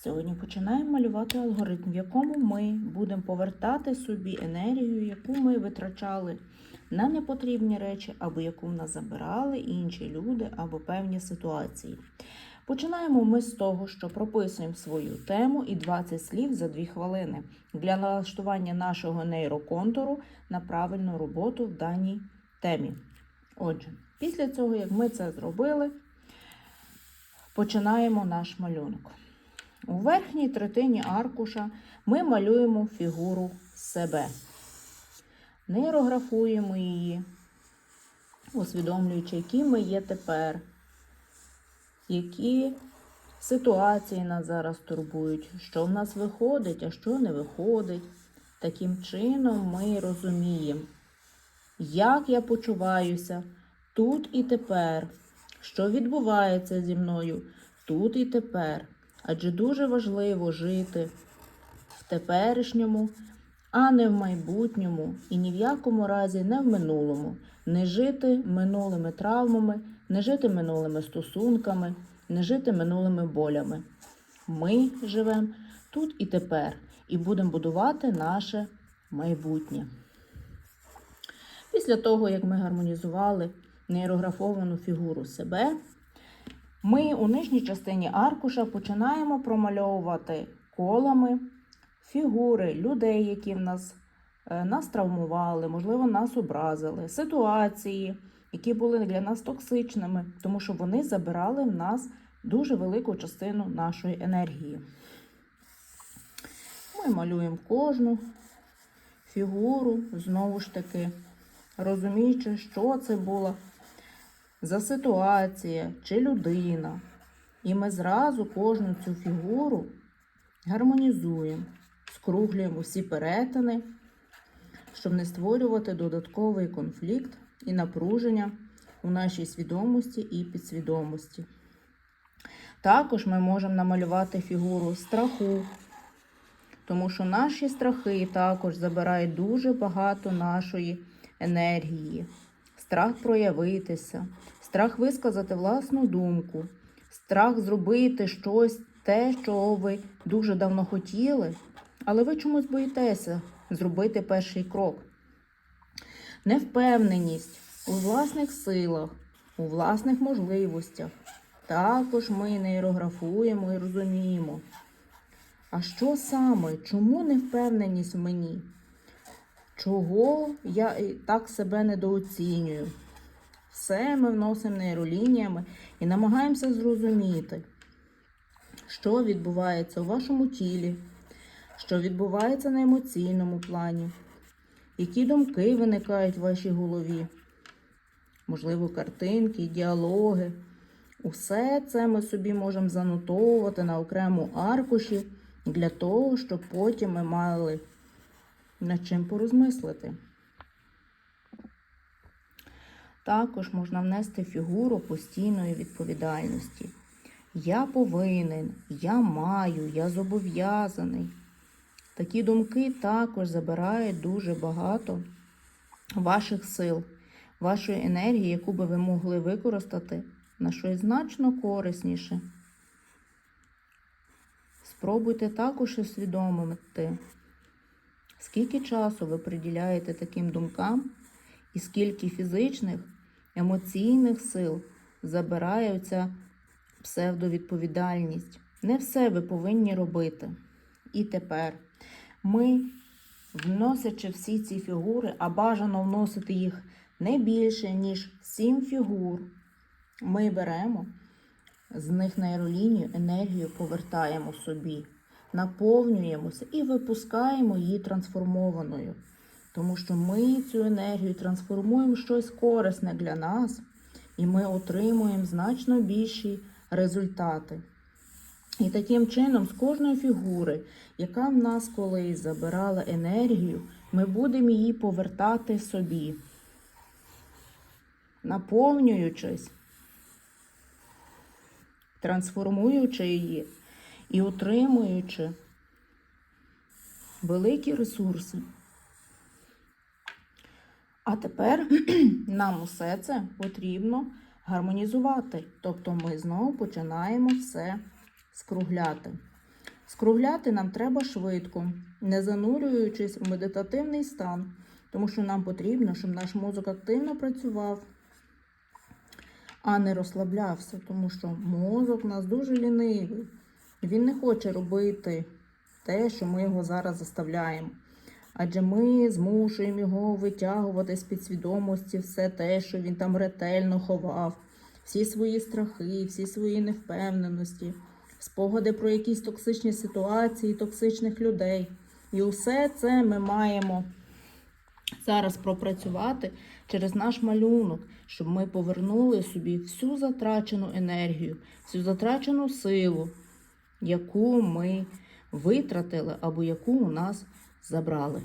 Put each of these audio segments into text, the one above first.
Сьогодні починаємо малювати алгоритм, в якому ми будемо повертати собі енергію, яку ми витрачали на непотрібні речі, або яку в нас забирали інші люди або певні ситуації. Починаємо ми з того, що прописуємо свою тему і 20 слів за 2 хвилини для налаштування нашого нейроконтуру на правильну роботу в даній темі. Отже, після цього, як ми це зробили, починаємо наш малюнок. У верхній третині аркуша ми малюємо фігуру себе. Нейрографуємо її, усвідомлюючи, які ми є тепер, які ситуації нас зараз турбують, що в нас виходить, а що не виходить. Таким чином ми розуміємо, як я почуваюся тут і тепер, що відбувається зі мною тут і тепер. Адже дуже важливо жити в теперішньому, а не в майбутньому, і ні в якому разі не в минулому, не жити минулими травмами, не жити минулими стосунками, не жити минулими болями. Ми живемо тут і тепер і будемо будувати наше майбутнє. Після того, як ми гармонізували нейрографовану фігуру себе, ми у нижній частині аркуша починаємо промальовувати колами фігури людей, які в нас, е, нас травмували, можливо, нас образили, ситуації, які були для нас токсичними, тому що вони забирали в нас дуже велику частину нашої енергії. Ми малюємо кожну фігуру, знову ж таки, розуміючи, що це була за ситуація чи людина. І ми зразу кожну цю фігуру гармонізуємо, скруглюємо всі перетини, щоб не створювати додатковий конфлікт і напруження у нашій свідомості і підсвідомості. Також ми можемо намалювати фігуру страху, тому що наші страхи також забирають дуже багато нашої енергії страх проявитися, страх висказати власну думку, страх зробити щось те, що ви дуже давно хотіли, але ви чомусь боїтеся зробити перший крок. Невпевненість у власних силах, у власних можливостях. Також ми нейрографуємо і розуміємо. А що саме? Чому невпевненість в мені? Чого я так себе недооцінюю? Все ми вносимо нейролініями і намагаємося зрозуміти, що відбувається у вашому тілі, що відбувається на емоційному плані, які думки виникають в вашій голові, можливо, картинки, діалоги. Усе це ми собі можемо занотовувати на окрему аркуші для того, щоб потім ми мали над чим порозмислити. Також можна внести фігуру постійної відповідальності. Я повинен, я маю, я зобов'язаний. Такі думки також забирають дуже багато ваших сил, вашої енергії, яку би ви могли використати на щось значно корисніше. Спробуйте також усвідомити, скільки часу ви приділяєте таким думкам, і скільки фізичних, емоційних сил забирає ця псевдовідповідальність. Не все ви повинні робити. І тепер ми, вносячи всі ці фігури, а бажано вносити їх не більше, ніж сім фігур, ми беремо з них нейролінію, енергію повертаємо собі, наповнюємося і випускаємо її трансформованою. Тому що ми цю енергію трансформуємо в щось корисне для нас, і ми отримуємо значно більші результати. І таким чином, з кожної фігури, яка в нас колись забирала енергію, ми будемо її повертати собі, наповнюючись, трансформуючи її і отримуючи великі ресурси. А тепер нам усе це потрібно гармонізувати. Тобто ми знову починаємо все скругляти. Скругляти нам треба швидко, не занурюючись в медитативний стан, тому що нам потрібно, щоб наш мозок активно працював, а не розслаблявся, тому що мозок у нас дуже лінивий. Він не хоче робити те, що ми його зараз заставляємо. Адже ми змушуємо його витягувати з підсвідомості все те, що він там ретельно ховав, всі свої страхи, всі свої невпевненості, спогади про якісь токсичні ситуації, токсичних людей. І усе це ми маємо зараз пропрацювати через наш малюнок, щоб ми повернули собі всю затрачену енергію, всю затрачену силу, яку ми витратили або яку у нас забрали.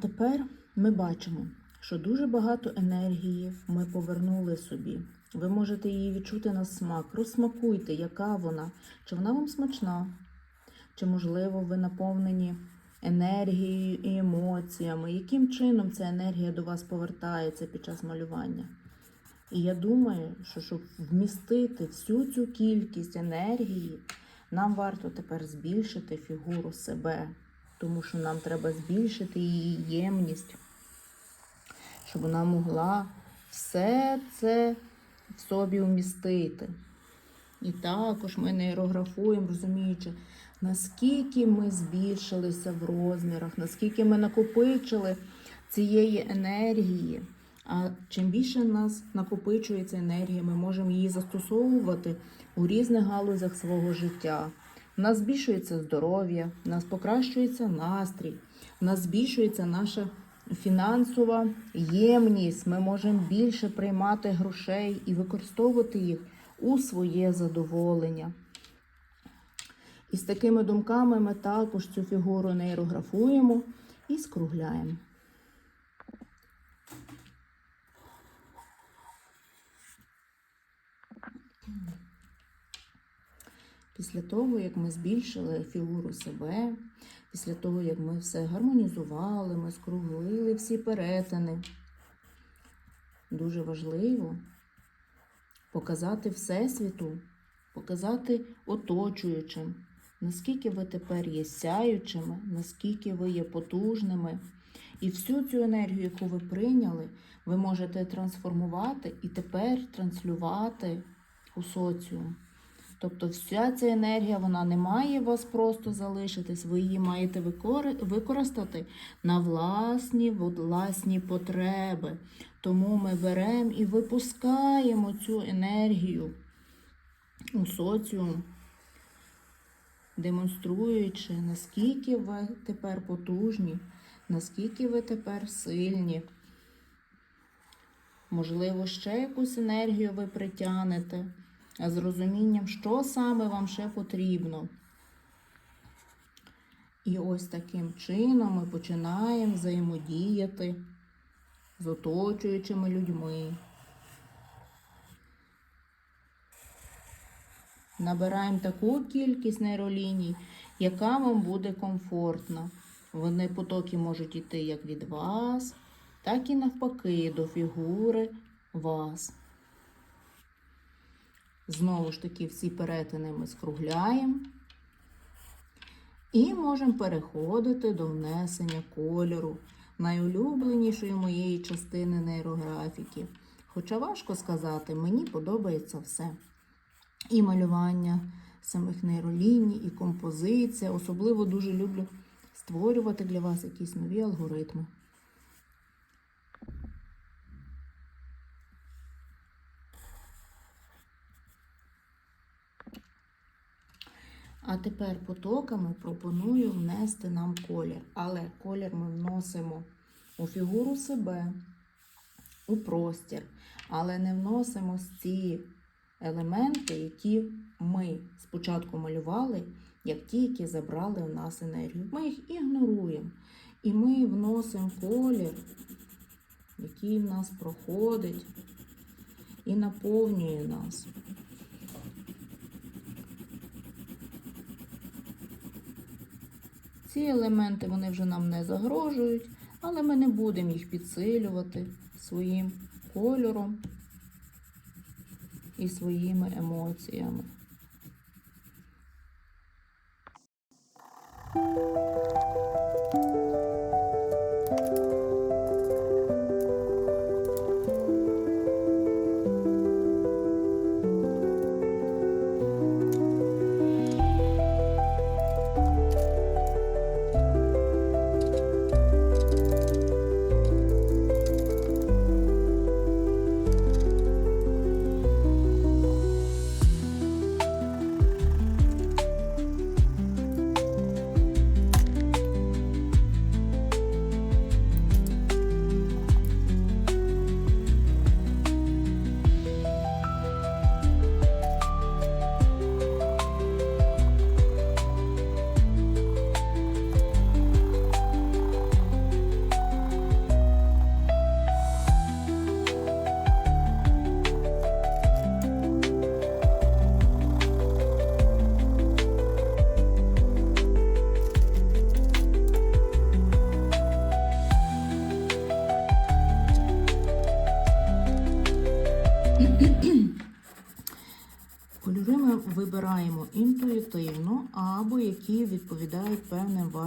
Тепер ми бачимо, що дуже багато енергії ми повернули собі. Ви можете її відчути на смак. Розсмакуйте, яка вона, чи вона вам смачна, чи, можливо, ви наповнені енергією і емоціями. Яким чином ця енергія до вас повертається під час малювання? І я думаю, що щоб вмістити всю цю кількість енергії, нам варто тепер збільшити фігуру себе, тому що нам треба збільшити її ємність, щоб вона могла все це в собі вмістити. І також ми нейрографуємо, розуміючи, наскільки ми збільшилися в розмірах, наскільки ми накопичили цієї енергії. А чим більше в нас накопичується енергія, ми можемо її застосовувати у різних галузях свого життя. У нас збільшується здоров'я, у нас покращується настрій, у нас збільшується наша фінансова ємність. Ми можемо більше приймати грошей і використовувати їх у своє задоволення. І з такими думками ми також цю фігуру нейрографуємо і скругляємо. Після того, як ми збільшили фігуру себе, після того, як ми все гармонізували, ми скруглили всі перетини, дуже важливо показати Всесвіту, показати оточуючим, наскільки ви тепер є сяючими, наскільки ви є потужними. І всю цю енергію, яку ви прийняли, ви можете трансформувати і тепер транслювати у соціум. Тобто вся ця енергія вона не має вас просто залишитись, ви її маєте використати на власні, власні потреби. Тому ми беремо і випускаємо цю енергію у соціум, демонструючи, наскільки ви тепер потужні, наскільки ви тепер сильні. Можливо, ще якусь енергію ви притягнете, з розумінням, що саме вам ще потрібно. І ось таким чином ми починаємо взаємодіяти з оточуючими людьми. Набираємо таку кількість нейроліній, яка вам буде комфортна. Вони потоки можуть йти як від вас, так і навпаки до фігури вас. Знову ж таки, всі перетини ми скругляємо. І можемо переходити до внесення кольору, найулюбленішої моєї частини нейрографіки. Хоча важко сказати, мені подобається все. І малювання самих нейроліній, і композиція. Особливо дуже люблю створювати для вас якісь нові алгоритми. А тепер потоками пропоную внести нам колір. Але колір ми вносимо у фігуру себе, у простір, але не вносимо ці елементи, які ми спочатку малювали, як ті, які забрали у нас енергію. Ми їх ігноруємо. І ми вносимо колір, який в нас проходить і наповнює нас. Ці елементи вони вже нам не загрожують, але ми не будемо їх підсилювати своїм кольором і своїми емоціями.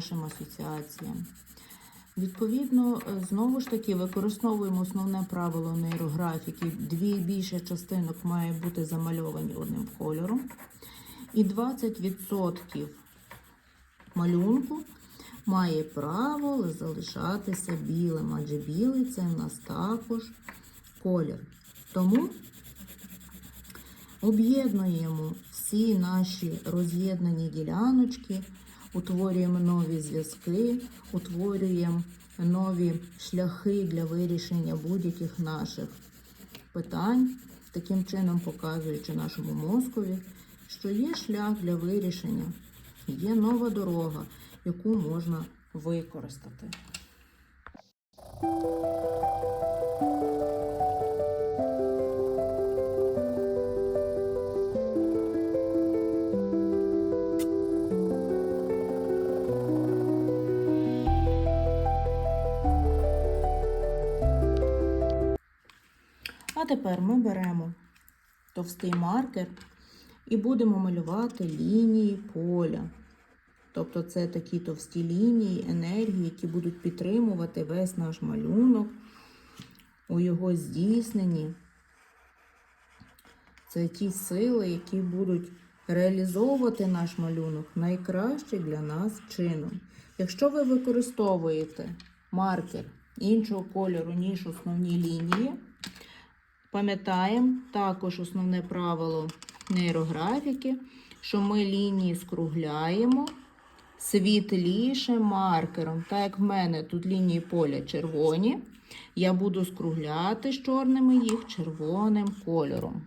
Вашим асоціаціям. Відповідно, е, знову ж таки, використовуємо основне правило нейрографіки. Дві більше частинок має бути замальовані одним кольором. І 20% малюнку має право залишатися білим, адже білий це в нас також колір. Тому об'єднуємо всі наші роз'єднані діляночки, утворюємо нові зв'язки, утворюємо нові шляхи для вирішення будь-яких наших питань, таким чином показуючи нашому мозкові, що є шлях для вирішення, є нова дорога, яку можна використати. А тепер ми беремо товстий маркер і будемо малювати лінії поля. Тобто це такі товсті лінії, енергії, які будуть підтримувати весь наш малюнок у його здійсненні. Це ті сили, які будуть реалізовувати наш малюнок найкраще для нас чином. Якщо ви використовуєте маркер іншого кольору, ніж основні лінії, Пам'ятаємо також основне правило нейрографіки, що ми лінії скругляємо світліше маркером. Так як в мене тут лінії поля червоні, я буду скругляти з чорними їх червоним кольором.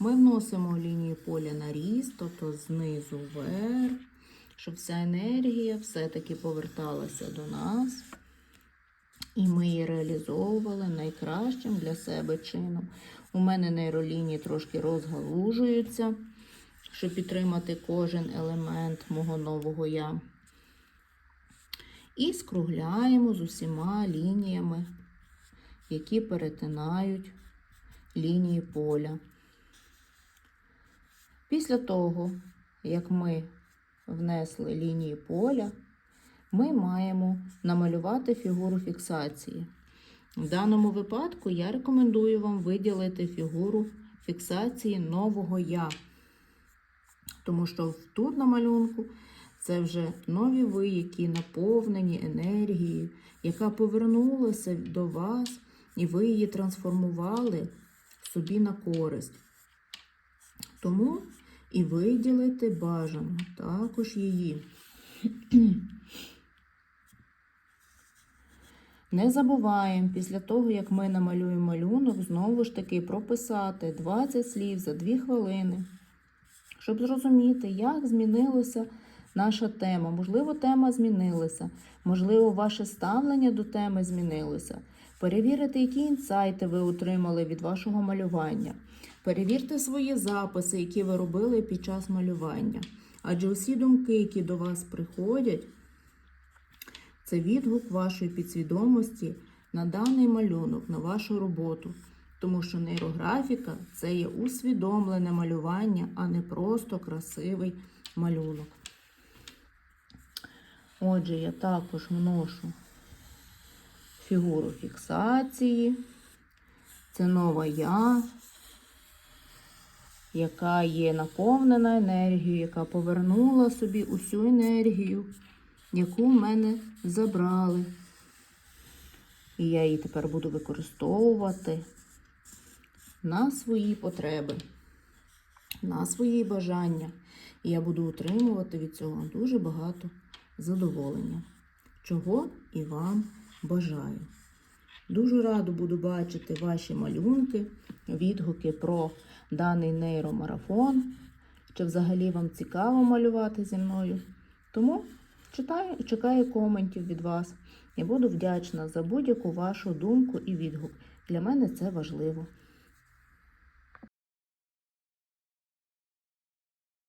Ми вносимо лінію поля на ріст, тобто знизу вверх, щоб вся енергія все-таки поверталася до нас. І ми її реалізовували найкращим для себе чином. У мене нейролінії трошки розгалужуються, щоб підтримати кожен елемент мого нового я. І скругляємо з усіма лініями, які перетинають лінії поля. Після того, як ми внесли лінії поля, ми маємо намалювати фігуру фіксації. В даному випадку я рекомендую вам виділити фігуру фіксації нового я. Тому що тут на малюнку це вже нові ви, які наповнені енергією, яка повернулася до вас, і ви її трансформували собі на користь. Тому і виділити бажано також її. Не забуваємо після того, як ми намалюємо малюнок, знову ж таки прописати 20 слів за 2 хвилини, щоб зрозуміти, як змінилася наша тема. Можливо, тема змінилася, можливо, ваше ставлення до теми змінилося. Перевірити, які інсайти ви отримали від вашого малювання. Перевірте свої записи, які ви робили під час малювання. Адже усі думки, які до вас приходять, це відгук вашої підсвідомості на даний малюнок, на вашу роботу. Тому що нейрографіка це є усвідомлене малювання, а не просто красивий малюнок. Отже, я також вношу фігуру фіксації. Це нова я, яка є наповнена енергією, яка повернула собі усю енергію, яку в мене забрали. І я її тепер буду використовувати на свої потреби, на свої бажання. І я буду отримувати від цього дуже багато задоволення, чого і вам бажаю. Дуже радо буду бачити ваші малюнки, відгуки про даний нейромарафон, чи взагалі вам цікаво малювати зі мною. Тому читаю чекаю коментів від вас. Я буду вдячна за будь-яку вашу думку і відгук. Для мене це важливо.